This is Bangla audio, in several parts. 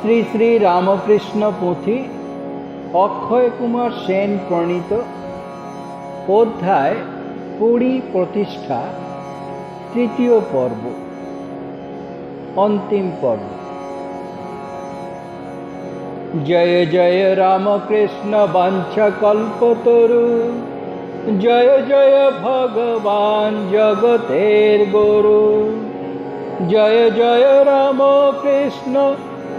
শ্রী শ্রী রামকৃষ্ণ পুঁথি অক্ষয় কুমার সেন প্রণীত অধ্যায় পুরী প্রতিষ্ঠা, তৃতীয় পর্ব, অন্তিম পর্ব। জয় জয় রামকৃষ্ণ বাঞ্ছ কল্পতরু জয় জয় ভগবান জগতের গুরু, জয় জয় রাম কৃষ্ণ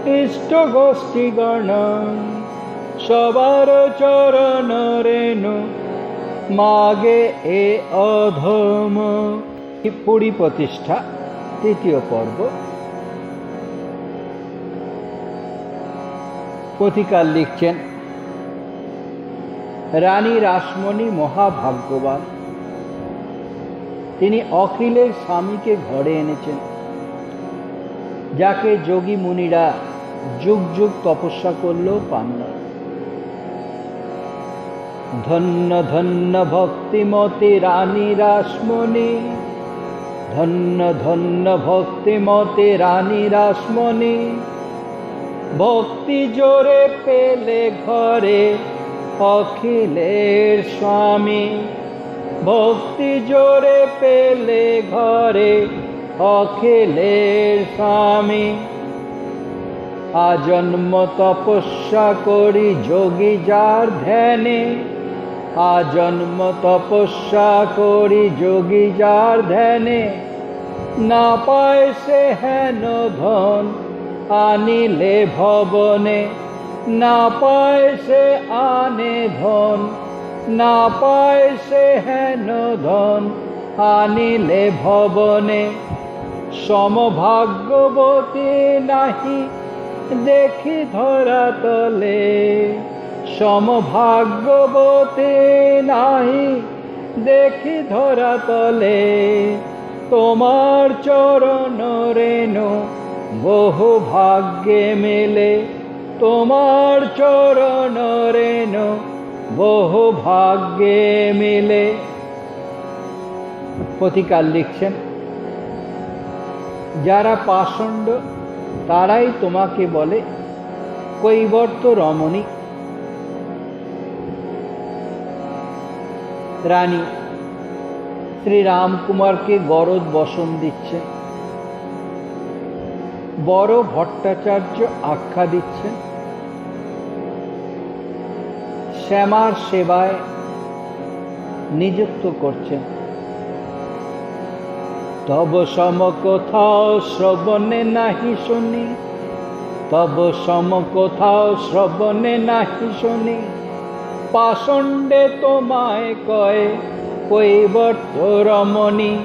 ইষ্ট গোষ্ঠীগণ সবার চরণ রেণু। মাগে এ অধম। পুরী প্রতিষ্ঠা? তৃতীয় পর্ব। পথিকার লিখছেন, রানী রাসমণি মহাভাগ্যবান। তিনি অখিলের স্বামীকে ঘরে এনেছেন, যাকে যোগী মুনিরা যুগ যুগ তপস্যা করলেও পান ধন্য ধন্য ভক্তিমতি রানী রাসমণি। ধন্য ধন্য ভক্তিমতি রানী রাসমণি। ভক্তি জোরে পেলে ঘরে অখিলের স্বামী। ভক্তি জোরে পেলে ঘরে অখিলের স্বামী। আজন্ম তপস্যা করি যোগী যার ধ্যানে। আজন্ম তপস্যা করি যোগী যার ধ্যানে। না পায় সে হেন ধন, আনিলে ভবনে। না পায় সে আনে ধন, না পায় সে হেন ধন, আনিলে ভবনে। সমভাগ্যবতী নাহি দেখি ধরা তলে, সমভাগ্যবতী নাহি। দেখি ধরা তলে, তোমার চরণ রেণু, বহু ভাগ্যে মেলে। তোমার চরণ রেণু, বহু ভাগ্যে মেলে। প্রতিকার লিখছেন, যারা পাষণ্ড তারাই তোমাকে বলে কৈবর্ত রমণী? রানী শ্রী রামকুমারকে গরজ বসন দিচ্ছে। বড় ভট্টাচার্য আখ্যা দিচ্ছেন শ্যামার সেবায় নিযুক্ত করছেন তব সম কোথাও শ্রবণে নাহি শুনি। তব সম কোথাও শ্রবণে নাহি শুনি। পাষণ্ডে তোমায় কয় কৈবর্ত রমণী।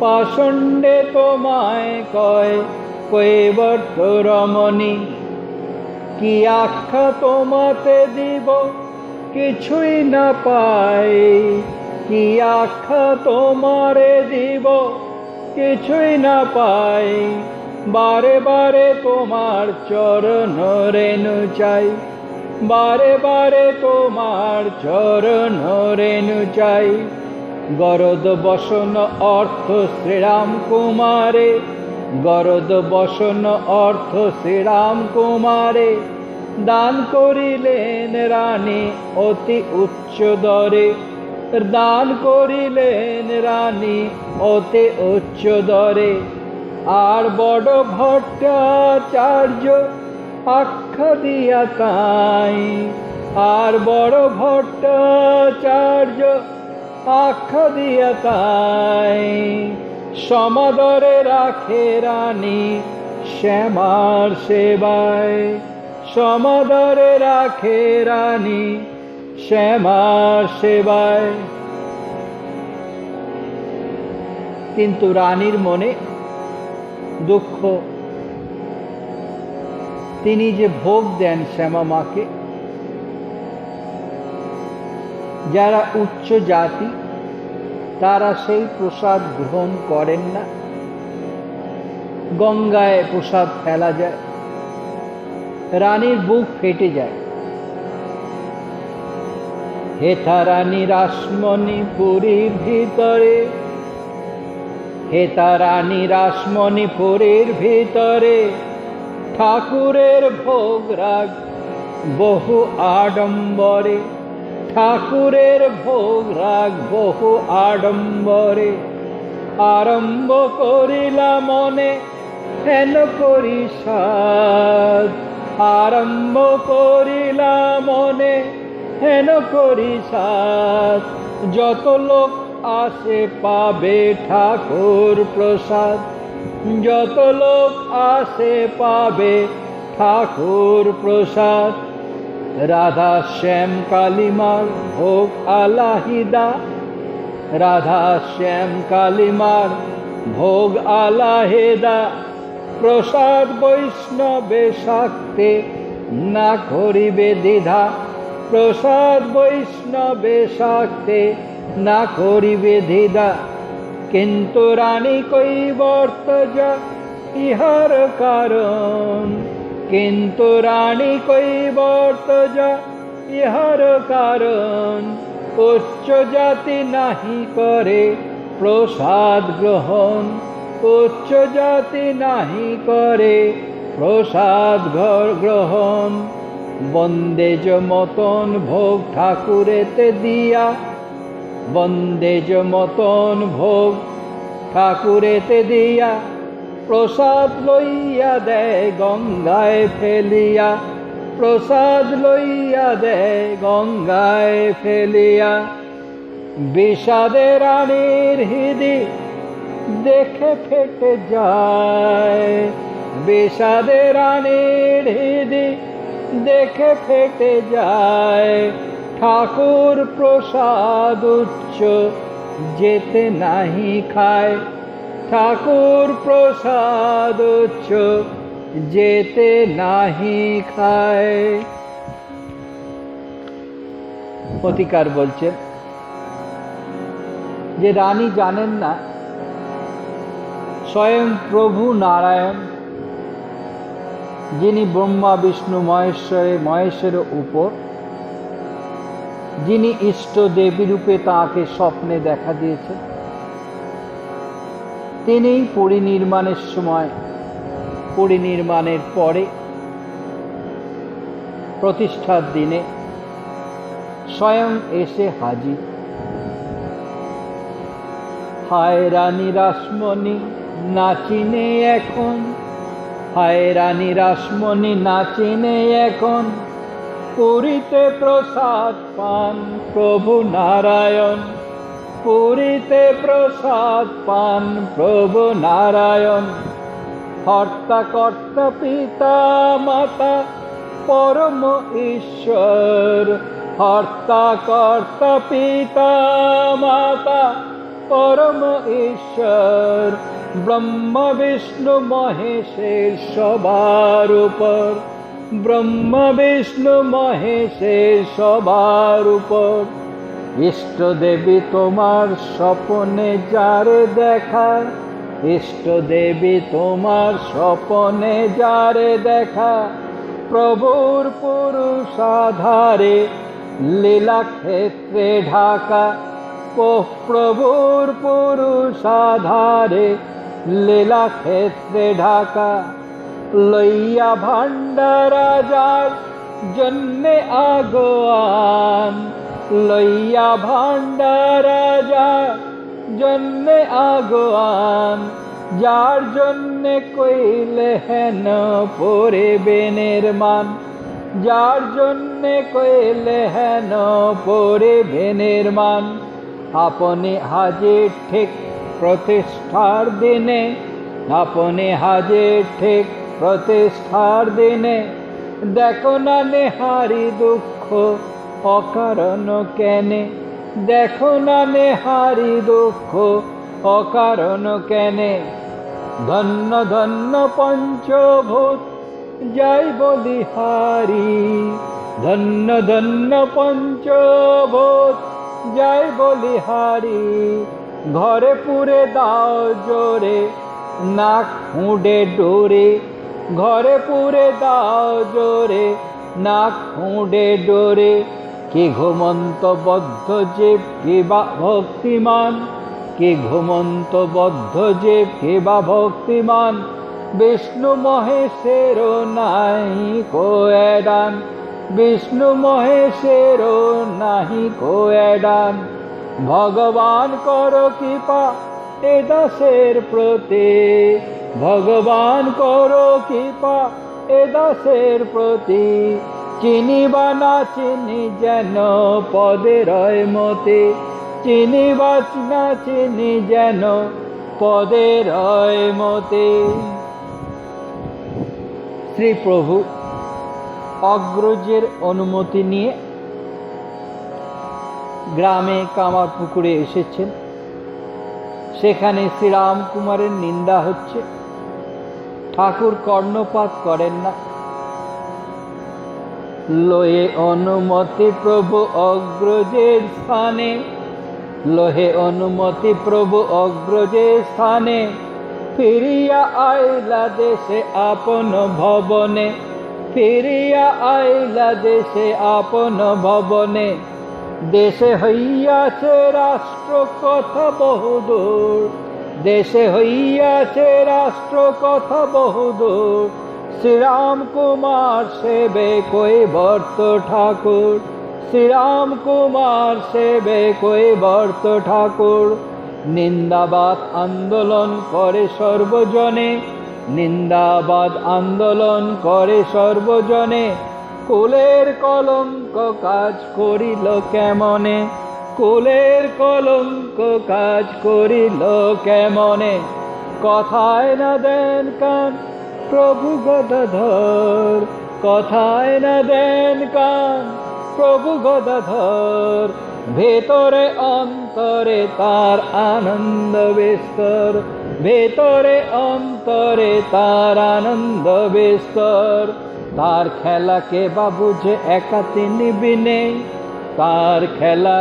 পাষণ্ডে তোমায় কয় কৈবর্ত রমণী। কি আখ্যা তোমাতে দিব? কিছুই না পাই। কি আখ্যা তোমারে দিব? কিছুই না পাই। বারে বারে তোমার চরণ রেণু চাই। বারে বারে তোমার চরণ রেণু চাই। গরদ বসন অর্থ শ্রীরাম কুমারে। গরদ বসন অর্থ শ্রীরাম কুমারে। দান করিলেন রানী অতি উচ্চ দরে। দান করিলেন রানী অতি উচ্চ দরে। আর বড় ভট্টাচার্য আখ্যা দিয়া তাই। আর বড় ভট্টাচার্য আখ্যা দিয়া তাই। সমাদরে রাখে রানী শ্যামার সেবায়। সমাদরে রাখে রানী শ্যামার সেবায়। কিন্তু রানীর মনে দুঃখ। তিনি যে ভোগ দেন শ্যামা মাকে, যারা উচ্চ জাতি, তারা সেই প্রসাদ গ্রহণ করেন না। গঙ্গায় প্রসাদ ফেলা যায়, রানীর বুক ফেটে যায়। হেথা রানী রাসমণি পুরীর ভিতরে। হে তারানী রাসমণিপুরের ভিতরে। ঠাকুরের ভোগ রাগ বহু আডম্বরে। ঠাকুরের ভোগ রাগ বহু আডম্বরে। আরম্ভ করিলা মনে হেন করি সাদ আরম্ভ করিলা মনে হেন করি যত লোক আসে পাবে ঠাকুর প্রসাদ। যত লোক আসে পাবে ঠাকুর প্রসাদ। রাধা শ্যাম কালিমার ভোগ আলাহিদা। রাধা শ্যাম কালিমার ভোগ আলাহেদা। প্রসাদ বৈষ্ণবে শাক্তে না করিবে দ্বিধা। প্রসাদ বৈষ্ণবে শাক্তে না করিবে দ্বিধা। কিন্তু রানী কৈবর্ত যা ইহার কারণ। কিন্তু রানী কৈবর্ত যা ইহার কারণ। উচ্চ জাতি নাহি করে প্রসাদ গ্রহণ। উচ্চ জাতি নাহি করে প্রসাদ গ্রহণ। বন্দেজ মতন ভোগ ঠাকুরেতে দিয়া, বন্দেজ মতন ভোগ ঠাকুরেতে দিয়া, প্রসাদ লইয়া দেয় গঙ্গায় ফেলিয়া, প্রসাদ লইয়া দেয় গঙ্গায় ফেলিয়া। বিষাদে রানীর হৃদি দেখে ফেটে যায়, বিষাদে রানীর হৃদি দেখে ফেটে যায়। ঠাকুর প্রসাদ উচ্চ যেতে নাহি খায়। ঠাকুর প্রসাদ উচ্চ যেতে নাহি খায়। অধিকার বলছেন যে রানী জানেন না, স্বয়ং প্রভু নারায়ণ যিনি ব্রহ্মা, বিষ্ণু, মহেশ্বরে মহেশ্বরের উপর, যিনি ইষ্ট দেবী রূপে তাঁকে স্বপ্নে দেখা দিয়েছে, তিনি পরিনির্মাণের সময়, পরিনির্মাণের পরে প্রতিষ্ঠার দিনে স্বয়ং এসে হাজির। হায় রানী রাসমণি, নাচিনে এখন হায় রানী রাসমণি নাচিনে এখন পুরীতে প্রসাদ পান প্রভু নারায়ণ। পুরীতে প্রসাদ পান প্রভু নারায়ণ। হর্তা কর্তা পিতা, মাতা, পরম ঈশ্বর। হর্তা কর্তা পিতা, মাতা, পরম ঈশ্বর। ব্রহ্ম, বিষ্ণু, মহেশের সবার উপর। ব্রহ্ম, বিষ্ণু, মহেশের সবার উপর। ইষ্ট দেবী, তোমার স্বপনে যারে দেখা। ইষ্ট দেবী, তোমার স্বপনে যারে দেখা। প্রভুর পুরুষ আধারে লীলা ক্ষেত্রে ঢাকা। ও প্রভুর পুরুষ আধারে লীলা ক্ষেত্রে ঢাকা লইয়া ভান্ডারা যার জন্যে আগোয়ান। লইয়া ভান্ডারা যার জন্যে আগোয়ান, যার জন্যে কইলে হেন পরে বেনের মান যার জন্যে কইলে হেন পরে বেনের মান আপনি হাজির ঠিক প্রতিষ্ঠার দিনে, আপনি হাজির ঠিক প্রতিষ্ঠার দিনে। দেখো না নেহারি দুঃখ, অকারণ কেনে। দেখো না নেহারি দুঃখ, অকারণ কেনে। ধন্য ধন্য পঞ্চভূত, যাই বলিহারি ধন্য ধন্য পঞ্চভূত, যাই বলিহারি ঘরে পুরে দাও জোরে, নাক ফুঁড়ে ডোরে। ঘরে পুরে দাও জোরে, নাক ফুঁড়ে ডোরে। কে ঘুমন্ত বদ্ধ যে কি বা ভক্তিমান? কে ঘুমন্ত বদ্ধ যে কি বা ভক্তিমান? বিষ্ণু মহেশের নাহি কোয়েডান। বিষ্ণু মহেশের নাহি কোয়েডান। ভগবান কর কৃপা এ দাসের প্রতি। ভগবান কর কৃপা এ দাসের প্রতি। চিনি বা না চিনি যেন পদে রয় মতে। চিনি বা না চিনি যেন পদে রয় মতে। শ্রী প্রভু অগ্রজের অনুমতি নিয়ে গ্রামে কামার পুকুরে এসেছেন। সেখানে শ্রীরামকুমারের নিন্দা হচ্ছে। ঠাকুর কর্ণপাত করেন না। লোহে অনুমতি প্রভু অগ্রজের স্থানে। লোহে অনুমতি প্রভু অগ্রজের স্থানে। ফিরিয়া আইলা দেশে আপন ভবনে। ফিরিয়া আইলা দেশে আপন ভবনে। দেশে হইয়াছে রাষ্ট্র কথা বহুদূর। দেশে হইয়াছে রাষ্ট্র কথা বহুদূর। শ্রীরাম কুমার সেবে কৈবর্ত ঠাকুর? শ্রীরাম কুমার সেবে কৈবর্ত ঠাকুর? নিন্দাবাদ আন্দোলন করে সর্বজনে। নিন্দাবাদ আন্দোলন করে সর্বজনে। কুলের কলঙ্ক কাজ করিল কেমনে? কুলের কলঙ্ক কাজ করিল কেমনে? কথায় না দেন কান, প্রভু গদাধর। কথায় না দেন কান, প্রভু গদাধর। ভেতরে অন্তরে তার আনন্দ বিস্তর। ভেতরে অন্তরে তার আনন্দ বিস্তর। তার খেলাকে বা বুঝে একা তিনি বিনে। তার খেলা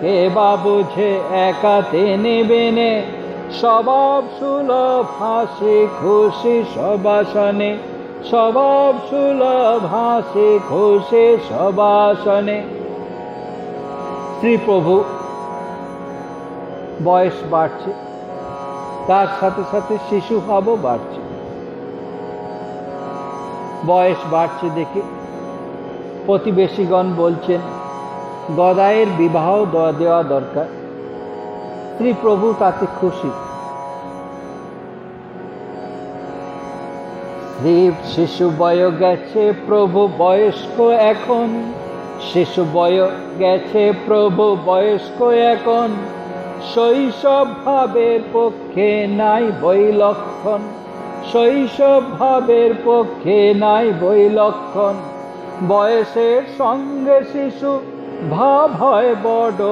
কে বা বুঝে একা তিনি বিনে। স্বভাব সুলভ, হাসি খুশি সবাসনে স্বভাব সুলভ, হাসি খুশি সবাসনে শ্রীপ্রভু, বয়স বাড়ছে, তার সাথে সাথে শিশু ভাবও বাড়ছে। বয়স বাড়ছে দেখে। প্রতিবেশীগণ বলছেন গদায়ের বিবাহ দেওয়া দরকার। শ্রীপ্রভু তাতে খুশি। শ্রী শিশু বয় গেছে প্রভু বয়স্ক এখন। শিশু বয় গেছে প্রভু বয়স্ক এখন। শৈশব ভাবের পক্ষে নাই বৈলক্ষণ। শৈশব ভাবের পক্ষে নাই বৈলক্ষণ বয়সের সঙ্গে শিশু, ভাব হয় বড়।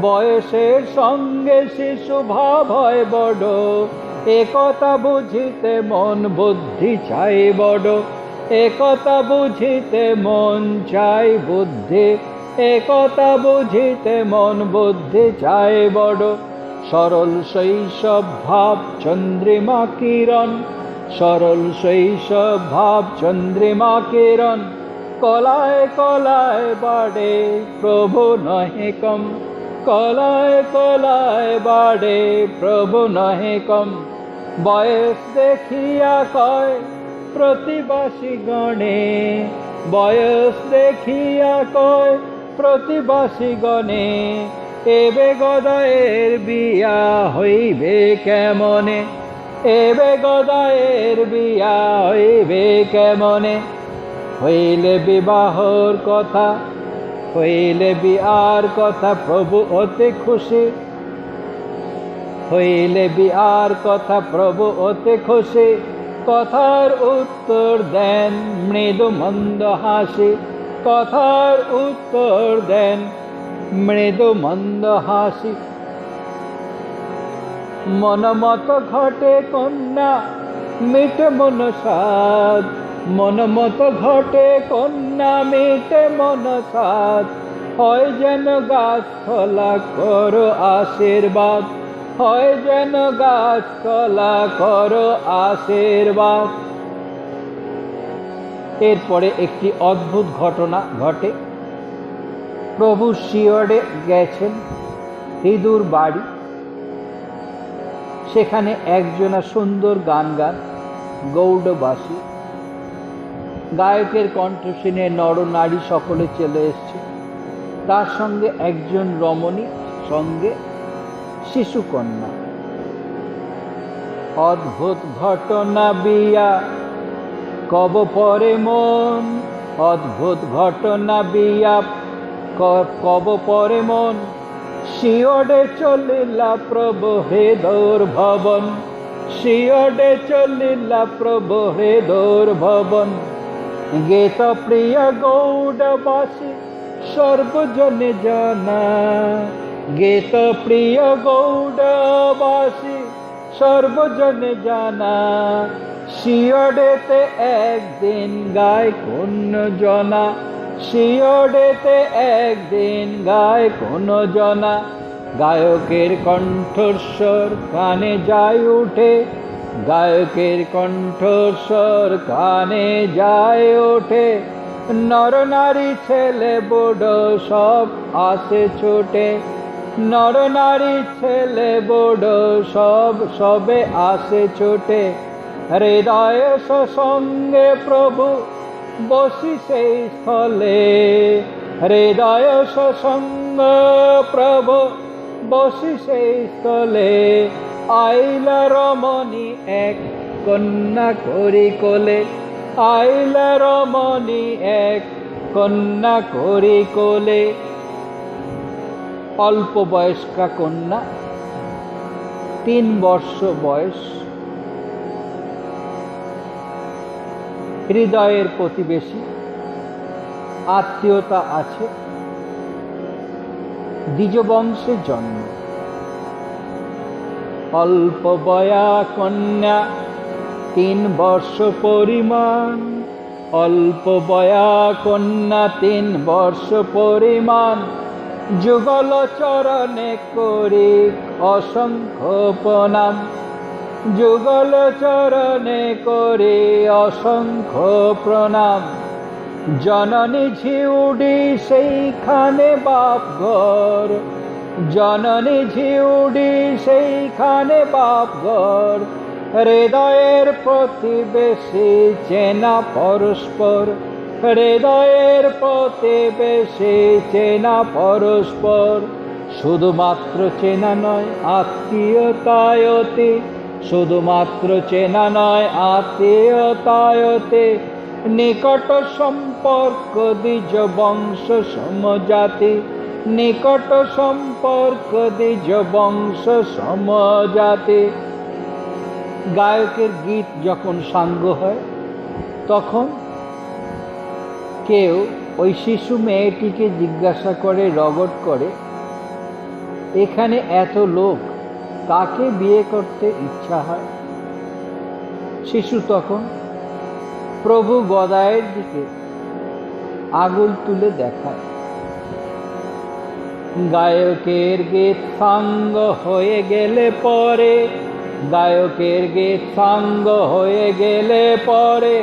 বয়সের সঙ্গে শিশু, ভাব হয় বড়। একথা বুঝিতে মন বুদ্ধি চাই বড়। একথা বুঝিতে মন চাই বুদ্ধি। একথা বুঝিতে মন বুদ্ধি চাই বড়। সরল শৈশব ভাব চন্দ্রিমা কিরণ, সরল শৈশব ভাব চন্দ্রিমা কিরণ, কলায় কলায় বাড়ে প্রভু নহে কম, কলায় কলায় বাড়ে প্রভু নহে কম। বয়স দেখিয়া কয় প্রতিবাসী গণে, বয়স দেখিয়া কয় প্রতিবাসী গণে এবে গদায়ের বিয়া হইবে কেমনে? এবে গদায়ের বিয়া হইবে কেমনে? হইলে বিবাহর কথা, হইলে বিয়ার কথা প্রভু অতি খুশি। হইলে বিয়ার কথা প্রভু অতি খুশি। কথার উত্তর দেন মৃদু মন্দ হাসি। কথার উত্তর দেন মৃদু মন্দ হাসি মনমত ঘটে কন্যা, মিটে মন সাদ মনমত ঘটে কন্যা, মিটে মন সাদ হয় যেন গাছ খোলা করো আশীর্বাদ। হয় যেন গাছ খোলা করো আশীর্বাদ। এরপরে একটি অদ্ভুত ঘটনা ঘটে। প্রভু শিয়রে গেছেন হিঁদুর বাড়ি। সেখানে একজনা সুন্দর গান গান, গৌড়বাসী। গায়কের কণ্ঠ শুনে নর নারী সকলে চলে এসছে। তার সঙ্গে একজন রমণী সঙ্গে শিশুকন্যা অদ্ভুত ঘটনা বিয়া, কব পরে মন। অদ্ভুত ঘটনা বিয়া কব পরে মন শিওডে চলিলা প্রভু হে দৌর ভবন শিওডে চলিলা প্রভু হে দৌর ভবন গীত প্রিয় গৌড়বাসী, সর্বজনে জানা। গীত প্রিয় গৌড়বাসী, সর্বজনে জানা। শিওডেতে একদিন গায় কোন জনা শিওডেতে একদিন গায় কোন জনা। গায়কের কণ্ঠস্বর কানে যায় উঠে। গায়কের কণ্ঠস্বর কানে যায় ওঠে। নর নারী ছেলে বড় সব আসে ছোটে। নর নারী ছেলে বড় সব সবে আসে ছোটে। হৃদয় সঙ্গে প্রভু বসি সেই স্থলে। হৃদয় সঙ্গ প্রভু, বসি সেই স্থলে। আইলা রমণী এক কন্যা করি কোলে। আইলা রমণী এক কন্যা করি কোলে। অল্প বয়স্কা কন্যা, তিন বর্ষ বয়স। হৃদয়ের প্রতিবেশী, আত্মীয়তা আছে, দ্বিজবংশে জন্ম। অল্প বয়া কন্যা, তিন বর্ষ পরিমাণ। অল্প বয়া কন্যা, তিন বর্ষ পরিমাণ। যুগল চরণে করি অসংখ্য প্রণাম। যুগল চরণে করে অসংখ্য প্রণাম। জননী ঝিউডি সেইখানে বাপ ঘর জননী ঝিউডি সেইখানে বাপ ঘর হৃদয়ের প্রতিবেশী চেনা পরস্পর। হৃদয়ের প্রতিবেশী চেনা পরস্পর। শুধুমাত্র চেনা নয়, আত্মীয়তায়তে শুধুমাত্র চেনা নয়, আত্মীয়তায়তে নিকট সম্পর্ক দ্বিজ বংশ সমজাতি, নিকট সম্পর্ক দ্বিজ বংশ সমজাতি। গায়কের গীত যখন সাঙ্গ হয়, তখন কেউ ওই শিশু মেয়েটিকে জিজ্ঞাসা করে, রগট করে, এখানে এত লোক কাকে বিয়ে করতে ইচ্ছা হয়? শিশু তখন প্রভু গদায়ের দিকে আগুল তুলে দেখায়। গায়কের গীত সাঙ্গ হয়ে গেলে পরে, গায়কের গীত সাঙ্গ হয়ে গেলে পরে,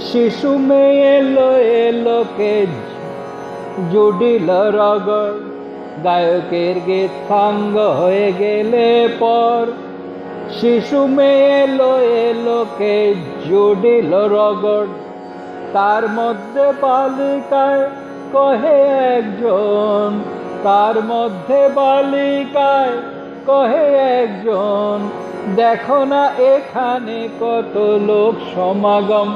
শিশু মেয়ে এলো এলোকে জুডিল রগড় গায়কের গীত সাঙ্গ হয়ে গেলে পর শিশু মেয়ে এলো এলোকে জুডিল রগড়। তার মধ্যে বালিকায় কহে একজন, তার মধ্যে বালিকায় কহে একজন, দেখো না এখানে কত লোক সমাগম,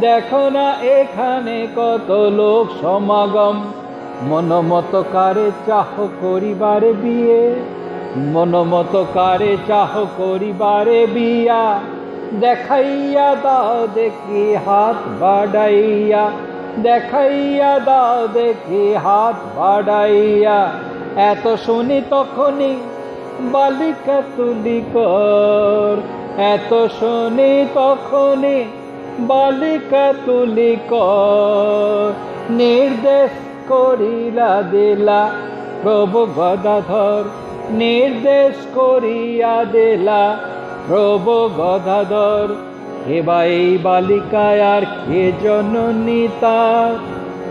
দেখো না এখানে কত লোক সমাগম। মনমত কারে চাহ করিবারে বিয়ে, মনমত কারে চাহ করিবারে বিয়া, দেখাইয়া দাও দেখি হাত বাড়াইয়া, দেখাইয়া দাও দেখি হাত বাড়াইয়া, এত শুনি তখনই বালিকা তুলি কর এত শুনি তখনই বালিকা তুলি কর নির্দেশ করিলা দিলা। প্রভু গদাধর নির্দেশ করিয়া দিলা। প্রভু গদাধর হেবা এই বালিকায় আর কে জননী তার?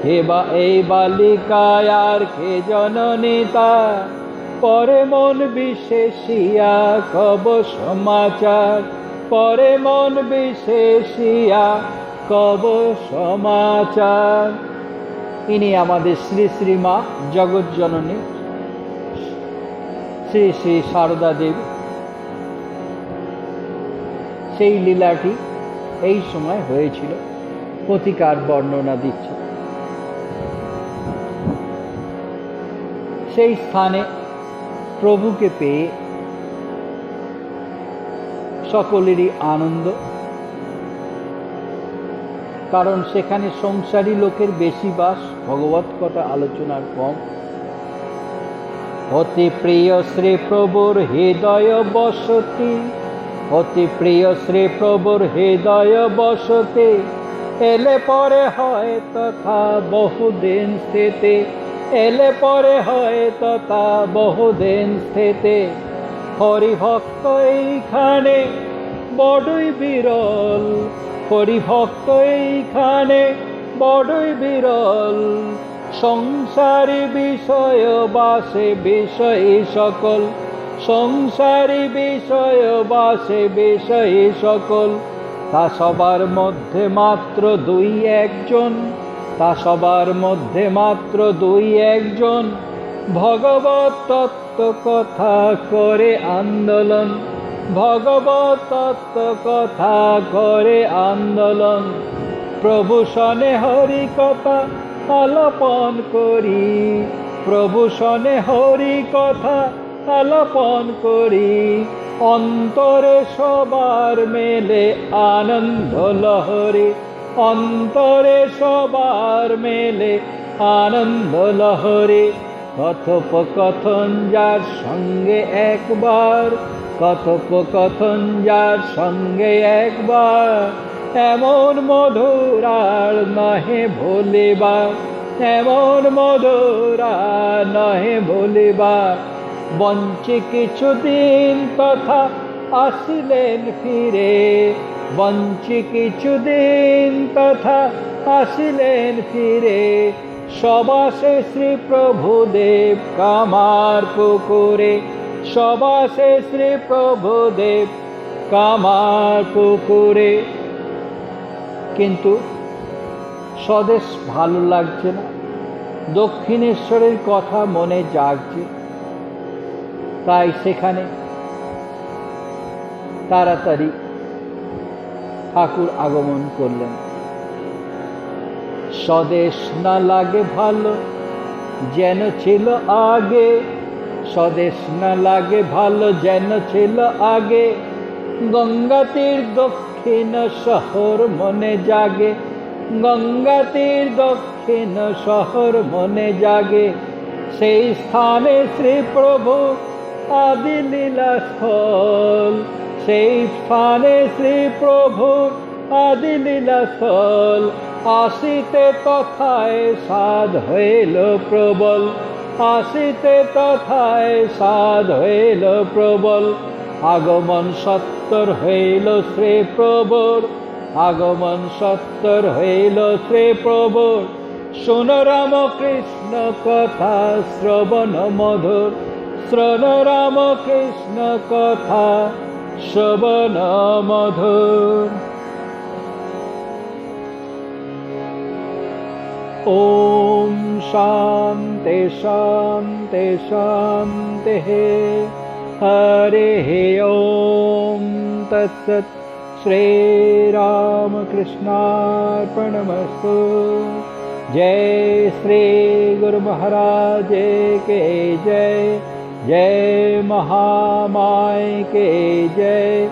হেবা এই বালিকায় আর কে জননী তার? পরে মন বিশেষিয়া কব সমাচার। পরে মন বিশেষিয়া কব সমাচার। ইনি আমাদের শ্রী শ্রীমা জগৎজননী শ্রী শ্রী সারদা দেবী। সেই লীলাটি এই সময় হয়েছিল, প্রতিকার বর্ণনা দিচ্ছে। সেই স্থানে প্রভুকে পেয়ে সকলেরই আনন্দ কারণ সেখানে সংসারী লোকের বেশি বাস, ভগবত কথা আলোচনার কম। অতি প্রিয় শ্রী প্রভুর হৃদয় বসতি, অতি প্রিয় শ্রী প্রভুর হৃদয় বসতে, এলে পরে হয় তথা বহুদিন স্থিতে, এলে পরে হয় তথা বহুদিন স্থিতে। হরিভক্ত এইখানে বড়ই বিরল হরিভক্ত এইখানে বড়ই বিরল। সংসারী বিষয় বাসে বিষয়ে সকল। সংসারী বিষয় বাসে বিষয়ে সকল। তা সবার মধ্যে মাত্র দুই একজন। তা সবার মধ্যে মাত্র দুই একজন। ভগবত তত্ত্ব কথা করে আন্দোলন। ভগবত কথা করে আন্দোলন। প্রভু সনে হরি কথা আলাপন করি। প্রভু সনে হরি কথা আলাপন করি। অন্তরে সবার মেলে আনন্দ লহরে। অন্তরে সবার মেলে আনন্দ লহরে। কথোপকথন যার সঙ্গে একবার কথোপকথন যার সঙ্গে একবার এমন মধুর আর নহে ভোলেবার এমন মধুর নহে ভোলেবার বঞ্চে কিছুদিন তথা আসিলেন ফিরে বঞ্চে কিছুদিন তথা আসিলেন ফিরে। সবাসে শ্রী প্রভুদেব কামার পুকুরে সবাসে শ্রী প্রভুদেব কামার পুকুরে। কিন্তু স্বদেশ ভালো লাগছে না। দক্ষিণেশ্বরের কথা মনে জাগছে। তাই সেখানে তাড়াতাড়ি ঠাকুর আগমন করলেন। স্বদেশ না লাগে ভালো, যেন ছিল আগে। স্বদেশ না লাগে ভালো যেন ছিল আগে। গঙ্গাতীর দক্ষিণ শহর মনে জাগে। গঙ্গাতীর দক্ষিণ শহর মনে জাগে। সেই স্থানে শ্রী প্রভু আদি লীলা স্থল সেই স্থানে শ্রী প্রভু আদি লীলা স্থল আসিতে তথায় সাধ হইল প্রবল। আসিতে তথায় সাধ হইল প্রবল, আগমন সত্তর হইল শ্রী প্রভুর আগমন সত্তর হইল শ্রী প্রভুর শুন রাম কৃষ্ণ কথা, শ্রবণ মধুর। শ্রবণ রাম কৃষ্ণ কথা, শ্রবণ মধুর। ॐ शान्ति शान्ति शान्तिः हरिः ॐ तत्सत् श्रीरामकृष्णार्पणमस्तु। जय श्री गुरु महाराज के जय। जय महामाय के जय।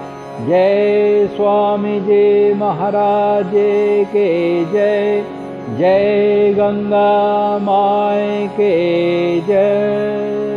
जय स्वामी जी महाराज के जय जय गंगा माय के जय